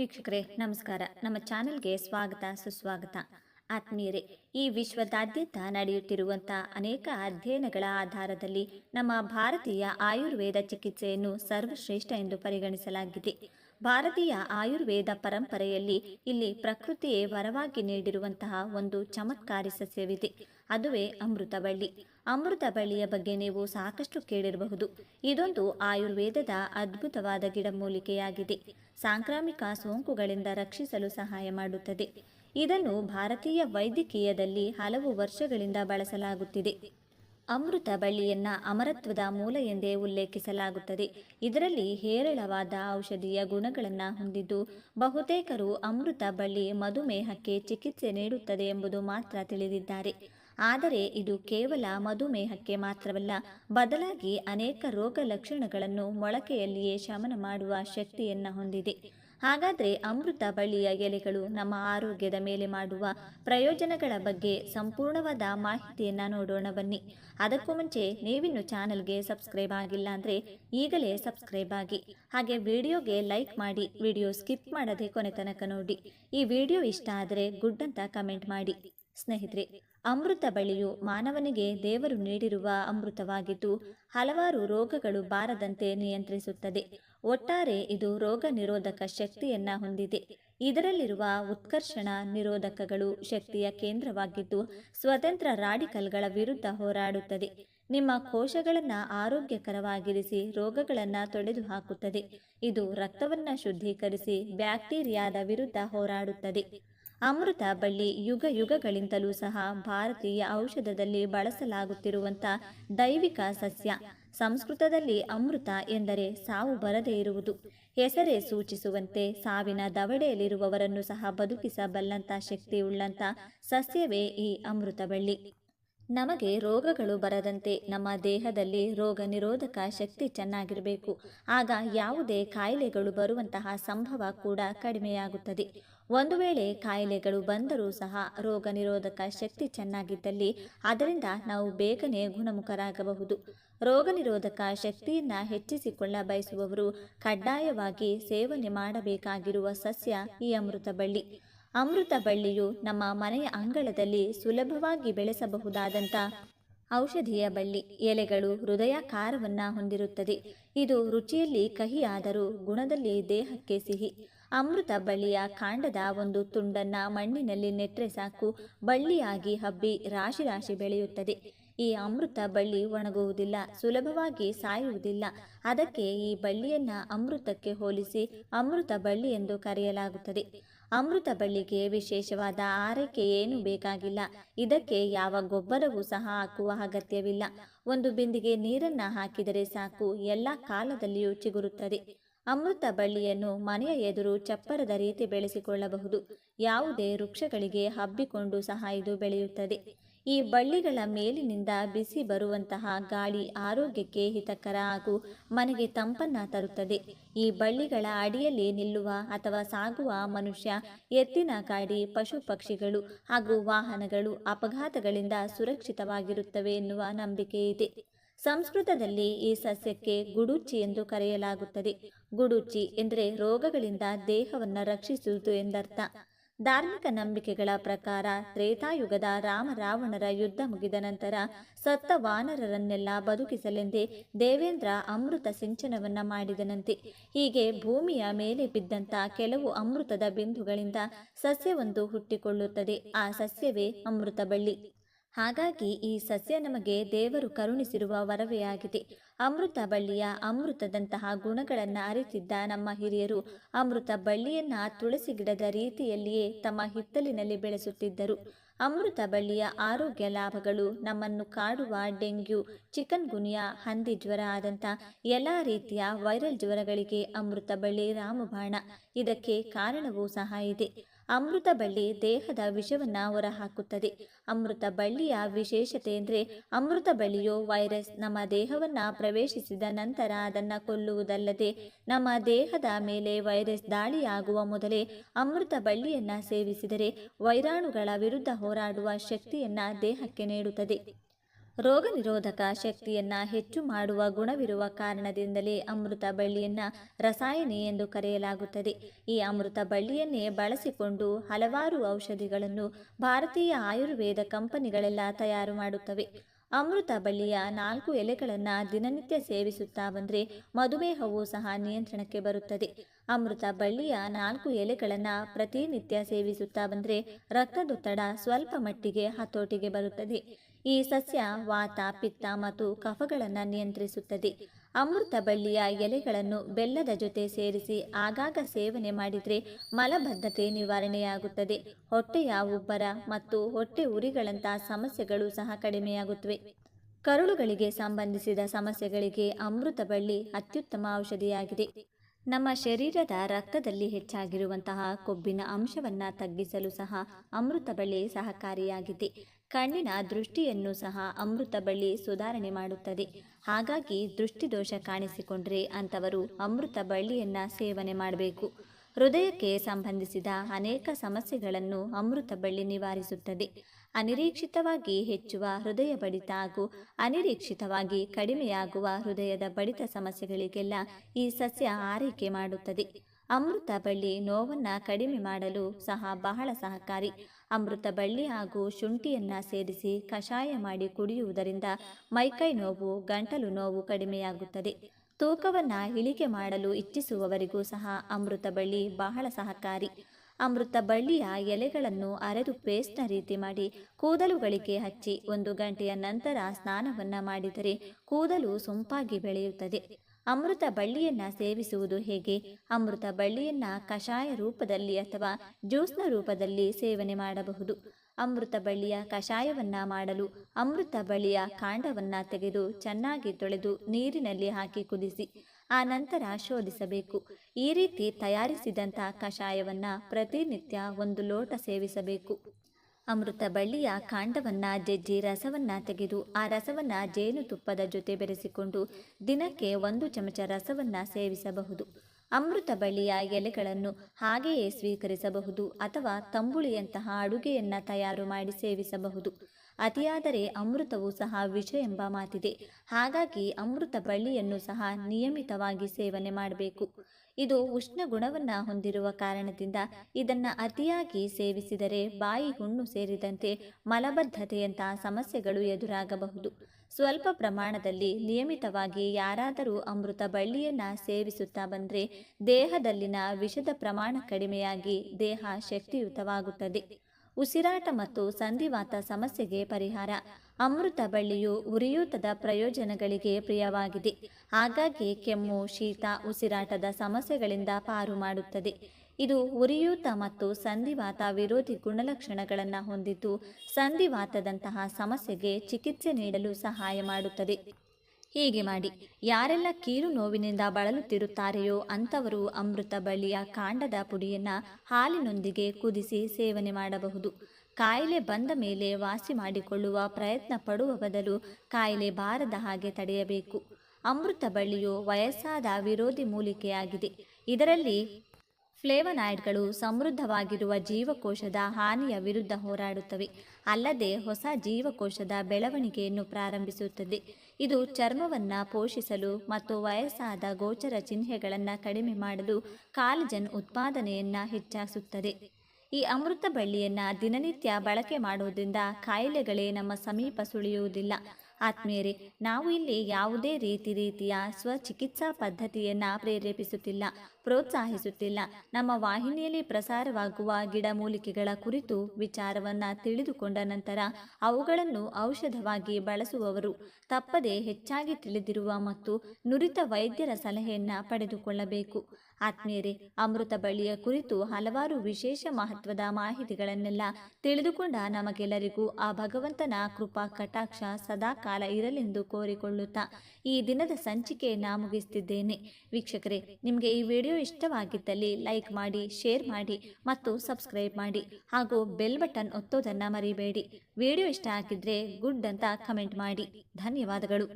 ವೀಕ್ಷಕರೇ, ನಮಸ್ಕಾರ. ನಮ್ಮ ಚಾನೆಲ್ಗೆ ಸ್ವಾಗತ, ಸುಸ್ವಾಗತ. ಆತ್ಮೀಯರೇ, ಈ ವಿಶ್ವದಾದ್ಯಂತ ನಡೆಯುತ್ತಿರುವಂಥ ಅನೇಕ ಅಧ್ಯಯನಗಳ ಆಧಾರದಲ್ಲಿ ನಮ್ಮ ಭಾರತೀಯ ಆಯುರ್ವೇದ ಚಿಕಿತ್ಸೆಯನ್ನು ಸರ್ವಶ್ರೇಷ್ಠ ಎಂದು ಪರಿಗಣಿಸಲಾಗಿದೆ. ಭಾರತೀಯ ಆಯುರ್ವೇದ ಪರಂಪರೆಯಲ್ಲಿ ಇಲ್ಲಿ ಪ್ರಕೃತಿಯೇ ವರವಾಗಿ ನೀಡಿರುವಂತಹ ಒಂದು ಚಮತ್ಕಾರಿ ಸಸ್ಯವಿದೆ. ಅದುವೇ ಅಮೃತ ಬಳ್ಳಿ ಅಮೃತ ಬಳ್ಳಿಯ ಬಗ್ಗೆ ನೀವು ಸಾಕಷ್ಟು ಕೇಳಿರಬಹುದು. ಇದೊಂದು ಆಯುರ್ವೇದದ ಅದ್ಭುತವಾದ ಗಿಡಮೂಲಿಕೆಯಾಗಿದೆ. ಸಾಂಕ್ರಾಮಿಕ ಸೋಂಕುಗಳಿಂದ ರಕ್ಷಿಸಲು ಸಹಾಯ ಮಾಡುತ್ತದೆ. ಇದನ್ನು ಭಾರತೀಯ ವೈದ್ಯಕೀಯದಲ್ಲಿ ಹಲವು ವರ್ಷಗಳಿಂದ ಬಳಸಲಾಗುತ್ತಿದೆ. ಅಮೃತ ಬಳ್ಳಿಯನ್ನ ಅಮರತ್ವದ ಮೂಲ ಎಂದೇ ಉಲ್ಲೇಖಿಸಲಾಗುತ್ತದೆ. ಇದರಲ್ಲಿ ಹೇರಳವಾದ ಔಷಧೀಯ ಗುಣಗಳನ್ನು ಹೊಂದಿದ್ದು, ಬಹುತೇಕರು ಅಮೃತ ಬಳ್ಳಿ ಮಧುಮೇಹಕ್ಕೆ ಚಿಕಿತ್ಸೆ ನೀಡುತ್ತದೆ ಎಂಬುದು ಮಾತ್ರ ತಿಳಿದಿದ್ದಾರೆ. ಆದರೆ ಇದು ಕೇವಲ ಮಧುಮೇಹಕ್ಕೆ ಮಾತ್ರವಲ್ಲ, ಬದಲಾಗಿ ಅನೇಕ ರೋಗ ಲಕ್ಷಣಗಳನ್ನು ಮೊಳಕೆಯಲ್ಲಿಯೇ ಶಮನ ಮಾಡುವ ಶಕ್ತಿಯನ್ನು ಹೊಂದಿದೆ. ಹಾಗಾದರೆ ಅಮೃತ ಬಳ್ಳಿಯ ಎಲೆಗಳು ನಮ್ಮ ಆರೋಗ್ಯದ ಮೇಲೆ ಮಾಡುವ ಪ್ರಯೋಜನಗಳ ಬಗ್ಗೆ ಸಂಪೂರ್ಣವಾದ ಮಾಹಿತಿಯನ್ನು ನೋಡೋಣ ಬನ್ನಿ. ಅದಕ್ಕೂ ಮುಂಚೆ ನೀವಿನ್ನು ಚಾನಲ್ಗೆ ಸಬ್ಸ್ಕ್ರೈಬ್ ಆಗಿಲ್ಲ ಅಂದರೆ ಈಗಲೇ ಸಬ್ಸ್ಕ್ರೈಬ್ ಆಗಿ. ಹಾಗೆ ವಿಡಿಯೋಗೆ ಲೈಕ್ ಮಾಡಿ, ವಿಡಿಯೋ ಸ್ಕಿಪ್ ಮಾಡದೆ ಕೊನೆ ತನಕ ನೋಡಿ. ಈ ವಿಡಿಯೋ ಇಷ್ಟ ಆದರೆ ಗುಡ್ ಅಂತ ಕಮೆಂಟ್ ಮಾಡಿ. ಸ್ನೇಹಿತರೆ, ಅಮೃತ ಬಳಿಯು ಮಾನವನಿಗೆ ದೇವರು ನೀಡಿರುವ ಅಮೃತವಾಗಿದ್ದು ಹಲವಾರು ರೋಗಗಳು ಬಾರದಂತೆ ನಿಯಂತ್ರಿಸುತ್ತದೆ. ಒಟ್ಟಾರೆ ಇದು ರೋಗ ನಿರೋಧಕ ಶಕ್ತಿಯನ್ನ ಹೊಂದಿದೆ. ಇದರಲ್ಲಿರುವ ಉತ್ಕರ್ಷಣ ನಿರೋಧಕಗಳು ಶಕ್ತಿಯ ಕೇಂದ್ರವಾಗಿದ್ದು ಸ್ವತಂತ್ರ ರಾಡಿಕಲ್ಗಳ ವಿರುದ್ಧ ಹೋರಾಡುತ್ತದೆ. ನಿಮ್ಮ ಕೋಶಗಳನ್ನು ಆರೋಗ್ಯಕರವಾಗಿರಿಸಿ ರೋಗಗಳನ್ನು ತೊಡೆದು ಹಾಕುತ್ತದೆ. ಇದು ರಕ್ತವನ್ನು ಶುದ್ಧೀಕರಿಸಿ ಬ್ಯಾಕ್ಟೀರಿಯಾದ ವಿರುದ್ಧ ಹೋರಾಡುತ್ತದೆ. ಅಮೃತ ಬಳ್ಳಿ ಯುಗ ಯುಗಗಳಿಂದಲೂ ಸಹ ಭಾರತೀಯ ಔಷಧದಲ್ಲಿ ಬಳಸಲಾಗುತ್ತಿರುವಂಥ ದೈವಿಕ ಸಸ್ಯ. ಸಂಸ್ಕೃತದಲ್ಲಿ ಅಮೃತ ಎಂದರೆ ಸಾವು ಬರದೇ ಇರುವುದು. ಹೆಸರೇ ಸೂಚಿಸುವಂತೆ ಸಾವಿನ ದವಡೆಯಲ್ಲಿರುವವರನ್ನು ಸಹ ಬದುಕಿಸಬಲ್ಲಂಥ ಶಕ್ತಿಯುಳ್ಳಂಥ ಸಸ್ಯವೇ ಈ ಅಮೃತ ಬಳ್ಳಿ. ನಮಗೆ ರೋಗಗಳು ಬರದಂತೆ ನಮ್ಮ ದೇಹದಲ್ಲಿ ರೋಗ ನಿರೋಧಕ ಶಕ್ತಿ ಚೆನ್ನಾಗಿರಬೇಕು. ಆಗ ಯಾವುದೇ ಕಾಯಿಲೆಗಳು ಬರುವಂತಹ ಸಂಭವ ಕೂಡ ಕಡಿಮೆಯಾಗುತ್ತದೆ. ಒಂದು ವೇಳೆ ಕಾಯಿಲೆಗಳು ಬಂದರೂ ಸಹ ರೋಗ ನಿರೋಧಕ ಶಕ್ತಿ ಚೆನ್ನಾಗಿದ್ದಲ್ಲಿ ಅದರಿಂದ ನಾವು ಬೇಗನೆ ಗುಣಮುಖರಾಗಬಹುದು. ರೋಗ ನಿರೋಧಕ ಶಕ್ತಿಯನ್ನು ಹೆಚ್ಚಿಸಿಕೊಳ್ಳ ಬಯಸುವವರು ಕಡ್ಡಾಯವಾಗಿ ಸೇವನೆ ಮಾಡಬೇಕಾಗಿರುವ ಸಸ್ಯ ಈ ಅಮೃತ ಬಳ್ಳಿ. ಅಮೃತ ಬಳ್ಳಿಯು ನಮ್ಮ ಮನೆಯ ಅಂಗಳದಲ್ಲಿ ಸುಲಭವಾಗಿ ಬೆಳೆಸಬಹುದಾದಂಥ ಔಷಧೀಯ ಬಳ್ಳಿ. ಎಲೆಗಳು ಹೃದಯಾಕಾರವನ್ನು ಹೊಂದಿರುತ್ತದೆ. ಇದು ರುಚಿಯಲ್ಲಿ ಕಹಿಯಾದರೂ ಗುಣದಲ್ಲಿ ದೇಹಕ್ಕೆ ಸಿಹಿ. ಅಮೃತ ಬಳ್ಳಿಯ ಕಾಂಡದ ಒಂದು ತುಂಡನ್ನು ಮಣ್ಣಿನಲ್ಲಿ ನೆಟ್ಟರೆ ಸಾಕು, ಬಳ್ಳಿಯಾಗಿ ಹಬ್ಬಿ ರಾಶಿ ರಾಶಿ ಬೆಳೆಯುತ್ತದೆ. ಈ ಅಮೃತ ಬಳ್ಳಿ ಒಣಗುವುದಿಲ್ಲ, ಸುಲಭವಾಗಿ ಸಾಯುವುದಿಲ್ಲ. ಅದಕ್ಕೆ ಈ ಬಳ್ಳಿಯನ್ನ ಅಮೃತಕ್ಕೆ ಹೋಲಿಸಿ ಅಮೃತ ಬಳ್ಳಿ ಎಂದು ಕರೆಯಲಾಗುತ್ತದೆ. ಅಮೃತ ಬಳ್ಳಿಗೆ ವಿಶೇಷವಾದ ಆರೈಕೆ ಏನು ಬೇಕಾಗಿಲ್ಲ. ಇದಕ್ಕೆ ಯಾವ ಗೊಬ್ಬರವೂ ಸಹ ಹಾಕುವ ಅಗತ್ಯವಿಲ್ಲ. ಒಂದು ಬಿಂದಿಗೆ ನೀರನ್ನ ಹಾಕಿದರೆ ಸಾಕು, ಎಲ್ಲ ಕಾಲದಲ್ಲಿಯೂ ಚಿಗುರುತ್ತದೆ. ಅಮೃತ ಬಳ್ಳಿಯನ್ನು ಮನೆಯ ಎದುರು ಚಪ್ಪರದ ರೀತಿ ಬೆಳೆಸಿಕೊಳ್ಳಬಹುದು. ಯಾವುದೇ ವೃಕ್ಷಗಳಿಗೆ ಹಬ್ಬಿಕೊಂಡು ಸಹ ಇದು ಬೆಳೆಯುತ್ತದೆ. ಈ ಬಳ್ಳಿಗಳ ಮೇಲಿನಿಂದ ಬಿಸಿ ಬರುವಂತಹ ಗಾಳಿ ಆರೋಗ್ಯಕ್ಕೆ ಹಿತಕರ ಹಾಗೂ ಮನೆಗೆ ತಂಪನ್ನ ತರುತ್ತದೆ. ಈ ಬಳ್ಳಿಗಳ ಅಡಿಯಲ್ಲಿ ನಿಲ್ಲುವ ಅಥವಾ ಸಾಗುವ ಮನುಷ್ಯ ಎತ್ತಿನ ಗಾಡಿ, ಪಶು ಪಕ್ಷಿಗಳು ಹಾಗೂ ವಾಹನಗಳು ಅಪಘಾತಗಳಿಂದ ಸುರಕ್ಷಿತವಾಗಿರುತ್ತವೆ ಎನ್ನುವ ನಂಬಿಕೆ ಇದೆ. ಸಂಸ್ಕೃತದಲ್ಲಿ ಈ ಸಸ್ಯಕ್ಕೆ ಗುಡುಚಿ ಎಂದು ಕರೆಯಲಾಗುತ್ತದೆ. ಗುಡುಚಿ ಎಂದರೆ ರೋಗಗಳಿಂದ ದೇಹವನ್ನು ರಕ್ಷಿಸುವುದು ಎಂದರ್ಥ. ಧಾರ್ಮಿಕ ನಂಬಿಕೆಗಳ ಪ್ರಕಾರ ತ್ರೇತಾಯುಗದ ರಾಮ ರಾವಣರ ಯುದ್ಧ ಮುಗಿದ ನಂತರ ಸತ್ತ ವಾನರರನ್ನೆಲ್ಲ ಬದುಕಿಸಲೆಂದೇ ದೇವೇಂದ್ರ ಅಮೃತ ಸಿಂಚನವನ್ನ ಮಾಡಿದನಂತೆ. ಹೀಗೆ ಭೂಮಿಯ ಮೇಲೆ ಬಿದ್ದಂತ ಕೆಲವು ಅಮೃತದ ಬಿಂದುಗಳಿಂದ ಸಸ್ಯವೊಂದು ಹುಟ್ಟಿಕೊಳ್ಳುತ್ತದೆ. ಆ ಸಸ್ಯವೇ ಅಮೃತ ಬಳ್ಳಿ. ಹಾಗಾಗಿ ಈ ಸಸ್ಯ ನಮಗೆ ದೇವರು ಕರುಣಿಸಿರುವ ವರವೇ ಆಗಿದೆ ಅಮೃತ ಬಳ್ಳಿಯ ಅಮೃತದಂತಹ ಗುಣಗಳನ್ನು ಅರಿತಿದ್ದ ನಮ್ಮ ಹಿರಿಯರು ಅಮೃತ ಬಳ್ಳಿಯನ್ನ ತುಳಸಿ ಗಿಡದ ರೀತಿಯಲ್ಲಿಯೇ ತಮ್ಮ ಹಿತ್ತಲಿನಲ್ಲಿ ಬೆಳೆಸುತ್ತಿದ್ದರು. ಅಮೃತ ಬಳ್ಳಿಯ ಆರೋಗ್ಯ ಲಾಭಗಳು ನಮ್ಮನ್ನು ಕಾಡುವ ಡೆಂಗ್ಯೂ, ಚಿಕನ್ ಗುನಿಯಾ, ಹಂದಿ ಜ್ವರ ಆದಂಥ ಎಲ್ಲ ರೀತಿಯ ವೈರಲ್ ಜ್ವರಗಳಿಗೆ ಅಮೃತ ಬಳ್ಳಿ ರಾಮಬಾಣ. ಇದಕ್ಕೆ ಕಾರಣವೂ ಸಹ ಇದೆ. ಅಮೃತ ಬಳ್ಳಿ ದೇಹದ ವಿಷವನ್ನು ಹೊರಹಾಕುತ್ತದೆ. ಅಮೃತ ಬಳ್ಳಿಯ ವಿಶೇಷತೆ ಅಂದರೆ ಅಮೃತ ಬಳ್ಳಿಯು ವೈರಸ್ ನಮ್ಮ ದೇಹವನ್ನು ಪ್ರವೇಶಿಸಿದ ನಂತರ ಅದನ್ನು ಕೊಲ್ಲುವುದಲ್ಲದೆ ನಮ್ಮ ದೇಹದ ಮೇಲೆ ವೈರಸ್ ದಾಳಿಯಾಗುವ ಮೊದಲೇ ಅಮೃತ ಬಳ್ಳಿಯನ್ನು ಸೇವಿಸಿದರೆ ವೈರಾಣುಗಳ ವಿರುದ್ಧ ಹೋರಾಡುವ ಶಕ್ತಿಯನ್ನು ದೇಹಕ್ಕೆ ನೀಡುತ್ತದೆ. ರೋಗ ನಿರೋಧಕ ಶಕ್ತಿಯನ್ನ ಹೆಚ್ಚು ಮಾಡುವ ಗುಣವಿರುವ ಕಾರಣದಿಂದಲೇ ಅಮೃತ ಬಳ್ಳಿಯನ್ನ ರಸಾಯನಿ ಎಂದು ಕರೆಯಲಾಗುತ್ತದೆ. ಈ ಅಮೃತ ಬಳ್ಳಿಯನ್ನೇ ಬಳಸಿಕೊಂಡು ಹಲವಾರು ಔಷಧಿಗಳನ್ನು ಭಾರತೀಯ ಆಯುರ್ವೇದ ಕಂಪನಿಗಳೆಲ್ಲ ತಯಾರು ಮಾಡುತ್ತವೆ. ಅಮೃತ ಬಳ್ಳಿಯ ನಾಲ್ಕು ಎಲೆಗಳನ್ನು ದಿನನಿತ್ಯ ಸೇವಿಸುತ್ತಾ ಬಂದರೆ ಮಧುಮೇಹವು ಸಹ ನಿಯಂತ್ರಣಕ್ಕೆ ಬರುತ್ತದೆ. ಅಮೃತ ಬಳ್ಳಿಯ ನಾಲ್ಕು ಎಲೆಗಳನ್ನು ಪ್ರತಿನಿತ್ಯ ಸೇವಿಸುತ್ತಾ ಬಂದರೆ ರಕ್ತದೊತ್ತಡ ಸ್ವಲ್ಪ ಮಟ್ಟಿಗೆ ಹತೋಟಿಗೆ ಬರುತ್ತದೆ. ಈ ಸಸ್ಯ, ವಾತ, ಪಿತ್ತ ಮತ್ತು ಕಫಗಳನ್ನು ನಿಯಂತ್ರಿಸುತ್ತದೆ. ಅಮೃತ ಬಳ್ಳಿಯ ಎಲೆಗಳನ್ನು ಬೆಲ್ಲದ ಜೊತೆ ಸೇರಿಸಿ ಆಗಾಗ ಸೇವನೆ ಮಾಡಿದರೆ ಮಲಬದ್ಧತೆ ನಿವಾರಣೆಯಾಗುತ್ತದೆ. ಹೊಟ್ಟೆಯ ಉಬ್ಬರ ಮತ್ತು ಹೊಟ್ಟೆ ಉರಿಗಳಂತಹ ಸಮಸ್ಯೆಗಳು ಸಹ ಕಡಿಮೆಯಾಗುತ್ತವೆ. ಕರುಳುಗಳಿಗೆ ಸಂಬಂಧಿಸಿದ ಸಮಸ್ಯೆಗಳಿಗೆ ಅಮೃತ ಬಳ್ಳಿ ಅತ್ಯುತ್ತಮ ಔಷಧಿಯಾಗಿದೆ. ನಮ್ಮ ಶರೀರದ ರಕ್ತದಲ್ಲಿ ಹೆಚ್ಚಾಗಿರುವಂತಹ ಕೊಬ್ಬಿನ ಅಂಶವನ್ನು ತಗ್ಗಿಸಲು ಸಹ ಅಮೃತ ಬಳ್ಳಿ ಸಹಕಾರಿಯಾಗಿದೆ. ಕಣ್ಣಿನ ದೃಷ್ಟಿಯನ್ನು ಸಹ ಅಮೃತ ಬಳ್ಳಿ ಸುಧಾರಣೆ ಮಾಡುತ್ತದೆ. ಹಾಗಾಗಿ ದೃಷ್ಟಿದೋಷ ಕಾಣಿಸಿಕೊಂಡರೆ ಅಂಥವರು ಅಮೃತ ಬಳ್ಳಿಯನ್ನು ಸೇವನೆ ಮಾಡಬೇಕು. ಹೃದಯಕ್ಕೆ ಸಂಬಂಧಿಸಿದ ಅನೇಕ ಸಮಸ್ಯೆಗಳನ್ನು ಅಮೃತ ಬಳ್ಳಿ ನಿವಾರಿಸುತ್ತದೆ. ಅನಿರೀಕ್ಷಿತವಾಗಿ ಹೆಚ್ಚುವ ಹೃದಯ ಬಡಿತ ಹಾಗೂ ಅನಿರೀಕ್ಷಿತವಾಗಿ ಕಡಿಮೆಯಾಗುವ ಹೃದಯದ ಬಡಿತ ಸಮಸ್ಯೆಗಳಿಗೆಲ್ಲ ಈ ಸಸ್ಯ ಆರೈಕೆ ಮಾಡುತ್ತದೆ. ಅಮೃತ ಬಳ್ಳಿ ನೋವನ್ನು ಕಡಿಮೆ ಮಾಡಲು ಸಹ ಬಹಳ ಸಹಕಾರಿ. ಅಮೃತ ಬಳ್ಳಿ ಹಾಗೂ ಶುಂಠಿಯನ್ನು ಸೇರಿಸಿ ಕಷಾಯ ಮಾಡಿ ಕುಡಿಯುವುದರಿಂದ ಮೈಕೈ ನೋವು, ಗಂಟಲು ನೋವು ಕಡಿಮೆಯಾಗುತ್ತದೆ. ತೂಕವನ್ನು ಇಳಿಕೆ ಮಾಡಲು ಇಚ್ಛಿಸುವವರಿಗೂ ಸಹ ಅಮೃತ ಬಳ್ಳಿ ಬಹಳ ಸಹಕಾರಿ. ಅಮೃತ ಬಳ್ಳಿಯ ಎಲೆಗಳನ್ನು ಅರೆದು ಪೇಸ್ಟ್ನ ರೀತಿ ಮಾಡಿ ಕೂದಲುಗಳಿಗೆ ಹಚ್ಚಿ ಒಂದು ಗಂಟೆಯ ನಂತರ ಸ್ನಾನವನ್ನು ಮಾಡಿದರೆ ಕೂದಲು ಸೊಂಪಾಗಿ ಬೆಳೆಯುತ್ತದೆ. ಅಮೃತ ಬಳ್ಳಿಯನ್ನು ಸೇವಿಸುವುದು ಹೇಗೆ? ಅಮೃತ ಬಳ್ಳಿಯನ್ನು ಕಷಾಯ ರೂಪದಲ್ಲಿ ಅಥವಾ ಜ್ಯೂಸ್ನ ರೂಪದಲ್ಲಿ ಸೇವನೆ ಮಾಡಬಹುದು. ಅಮೃತ ಬಳ್ಳಿಯ ಕಷಾಯವನ್ನ ಮಾಡಲು ಅಮೃತ ಬಳ್ಳಿಯ ಕಾಂಡವನ್ನ ತೆಗೆದು ಚೆನ್ನಾಗಿ ತೊಳೆದು ನೀರಿನಲ್ಲಿ ಹಾಕಿ ಕುದಿಸಿ, ಆ ನಂತರ ಶೋಧಿಸಬೇಕು. ಈ ರೀತಿ ತಯಾರಿಸಿದಂಥ ಕಷಾಯವನ್ನ ಪ್ರತಿನಿತ್ಯ ಒಂದು ಲೋಟ ಸೇವಿಸಬೇಕು. ಅಮೃತ ಬಳ್ಳಿಯ ಕಾಂಡವನ್ನ ಜಜ್ಜಿ ರಸವನ್ನ ತೆಗೆದು ಆ ರಸವನ್ನ ಜೇನುತುಪ್ಪದ ಜೊತೆ ಬೆರೆಸಿಕೊಂಡು ದಿನಕ್ಕೆ ಒಂದು ಚಮಚ ರಸವನ್ನ ಸೇವಿಸಬಹುದು. ಅಮೃತ ಬಳ್ಳಿಯ ಎಲೆಗಳನ್ನು ಹಾಗೆಯೇ ಸ್ವೀಕರಿಸಬಹುದು ಅಥವಾ ತಂಬುಳಿಯಂತಹ ಅಡುಗೆಯನ್ನ ತಯಾರು ಮಾಡಿ ಸೇವಿಸಬಹುದು. ಅತಿಯಾದರೆ ಅಮೃತವು ಸಹ ವಿಷ ಎಂಬ ಮಾತಿದೆ. ಹಾಗಾಗಿ ಅಮೃತ ಬಳ್ಳಿಯನ್ನು ಸಹ ನಿಯಮಿತವಾಗಿ ಸೇವನೆ ಮಾಡಬೇಕು. ಇದು ಉಷ್ಣ ಗುಣವನ್ನು ಹೊಂದಿರುವ ಕಾರಣದಿಂದ ಇದನ್ನು ಅತಿಯಾಗಿ ಸೇವಿಸಿದರೆ ಬಾಯಿ ಹುಣ್ಣು ಸೇರಿದಂತೆ ಮಲಬದ್ಧತೆಯಂತಹ ಸಮಸ್ಯೆಗಳು ಎದುರಾಗಬಹುದು. ಸ್ವಲ್ಪ ಪ್ರಮಾಣದಲ್ಲಿ ನಿಯಮಿತವಾಗಿ ಯಾರಾದರೂ ಅಮೃತ ಬಳ್ಳಿಯನ್ನು ಸೇವಿಸುತ್ತಾ ಬಂದರೆ ದೇಹದಲ್ಲಿನ ವಿಷದ ಪ್ರಮಾಣ ಕಡಿಮೆಯಾಗಿ ದೇಹ ಶಕ್ತಿಯುತವಾಗುತ್ತದೆ. ಉಸಿರಾಟ ಮತ್ತು ಸಂಧಿವಾತ ಸಮಸ್ಯೆಗೆ ಪರಿಹಾರ. ಅಮೃತ ಬಳ್ಳಿಯು ಉರಿಯೂತದ ಪ್ರಯೋಜನಗಳಿಗೆ ಪ್ರಿಯವಾಗಿದೆ. ಹಾಗಾಗಿ ಕೆಮ್ಮು, ಶೀತ, ಉಸಿರಾಟದ ಸಮಸ್ಯೆಗಳಿಂದ ಪಾರು ಮಾಡುತ್ತದೆ. ಇದು ಉರಿಯೂತ ಮತ್ತು ಸಂಧಿವಾತ ವಿರೋಧಿ ಗುಣಲಕ್ಷಣಗಳನ್ನು ಹೊಂದಿದ್ದು, ಸಂಧಿವಾತದಂತಹ ಸಮಸ್ಯೆಗೆ ಚಿಕಿತ್ಸೆ ನೀಡಲು ಸಹಾಯ ಮಾಡುತ್ತದೆ. ಹೀಗೆ ಮಾಡಿ, ಯಾರೆಲ್ಲ ಕೀಲು ನೋವಿನಿಂದ ಬಳಲುತ್ತಿರುತ್ತಾರೆಯೋ ಅಂಥವರು ಅಮೃತ ಬಳ್ಳಿಯ ಕಾಂಡದ ಪುಡಿಯನ್ನು ಹಾಲಿನೊಂದಿಗೆ ಕುದಿಸಿ ಸೇವನೆ ಮಾಡಬಹುದು. ಕಾಯಿಲೆ ಬಂದ ಮೇಲೆ ವಾಸಿ ಮಾಡಿಕೊಳ್ಳುವ ಪ್ರಯತ್ನ ಪಡುವ ಬದಲು ಕಾಯಿಲೆ ಬಾರದ ಹಾಗೆ ತಡೆಯಬೇಕು. ಅಮೃತ ಬಳ್ಳಿಯು ವಯಸ್ಸಾದ ವಿರೋಧಿ ಮೂಲಿಕೆಯಾಗಿದೆ. ಇದರಲ್ಲಿ ಫ್ಲೇವನಾಯ್ಡ್ಗಳು ಸಮೃದ್ಧವಾಗಿರುವ ಜೀವಕೋಶದ ಹಾನಿಯ ವಿರುದ್ಧ ಹೋರಾಡುತ್ತವೆ. ಅಲ್ಲದೆ ಹೊಸ ಜೀವಕೋಶದ ಬೆಳವಣಿಗೆಯನ್ನು ಪ್ರಾರಂಭಿಸುತ್ತದೆ. ಇದು ಚರ್ಮವನ್ನು ಪೋಷಿಸಲು ಮತ್ತು ವಯಸ್ಸಾದ ಗೋಚರ ಚಿಹ್ನೆಗಳನ್ನು ಕಡಿಮೆ ಮಾಡಲು ಕಾಲಜನ್ ಉತ್ಪಾದನೆಯನ್ನು ಹೆಚ್ಚಿಸುತ್ತದೆ. ಈ ಅಮೃತ ಬಳ್ಳಿಯನ್ನು ದಿನನಿತ್ಯ ಬಳಕೆ ಮಾಡುವುದರಿಂದ ಕಾಯಿಲೆಗಳೇ ನಮ್ಮ ಸಮೀಪ ಸುಳಿಯುವುದಿಲ್ಲ. ಆತ್ಮೀಯರೇ, ನಾವು ಇಲ್ಲಿ ಯಾವುದೇ ರೀತಿ ರೀತಿಯ ಸ್ವಚಿಕಿತ್ಸಾ ಪದ್ಧತಿಯನ್ನು ಪ್ರೇರೇಪಿಸುತ್ತಿಲ್ಲ. ಪ್ರೋತ್ಸಾಹಿಸುತ್ತಿಲ್ಲ. ನಮ್ಮ ವಾಹಿನಿಯಲ್ಲಿ ಪ್ರಸಾರವಾಗುವ ಗಿಡಮೂಲಿಕೆಗಳ ಕುರಿತು ವಿಚಾರವನ್ನ ತಿಳಿದುಕೊಂಡ ನಂತರ ಅವುಗಳನ್ನು ಔಷಧವಾಗಿ ಬಳಸುವವರು. ತಪ್ಪದೆ ಹೆಚ್ಚಾಗಿ ತಿಳಿದಿರುವ ಮತ್ತು ನುರಿತ ವೈದ್ಯರ ಸಲಹೆಯನ್ನ ಪಡೆದುಕೊಳ್ಳಬೇಕು. ಆತ್ಮೀಯರೇ, ಅಮೃತ ಬಳ್ಳಿಯ ಕುರಿತು ಹಲವಾರು ವಿಶೇಷ ಮಹತ್ವದ ಮಾಹಿತಿಗಳನ್ನೆಲ್ಲ ತಿಳಿದುಕೊಂಡ ನಮಗೆಲ್ಲರಿಗೂ ಆ ಭಗವಂತನ ಕೃಪಾ ಕಟಾಕ್ಷ ಸದಾಕಾಲ ಇರಲೆಂದು ಕೋರಿಕೊಳ್ಳುತ್ತಾ ಈ ದಿನದ ಸಂಚಿಕೆಯನ್ನು ಮುಗಿಸ್ತಿದ್ದೇನೆ. ವೀಕ್ಷಕರೇ, ನಿಮಗೆ ಈ ವಿಡಿಯೋ ಇಷ್ಟವಾಗಿದ್ದಲ್ಲಿ ಲೈಕ್ ಮಾಡಿ, ಶೇರ್ ಮಾಡಿ ಮತ್ತು ಸಬ್ಸ್ಕ್ರೈಬ್ ಮಾಡಿ ಹಾಗೂ ಬೆಲ್ ಬಟನ್ ಒತ್ತೋದನ್ನು ಮರಿಬೇಡಿ. ವಿಡಿಯೋ ಇಷ್ಟ ಆಗಿದ್ರೆ ಗುಡ್ ಅಂತ ಕಮೆಂಟ್ ಮಾಡಿ. ಧನ್ಯವಾದಗಳು.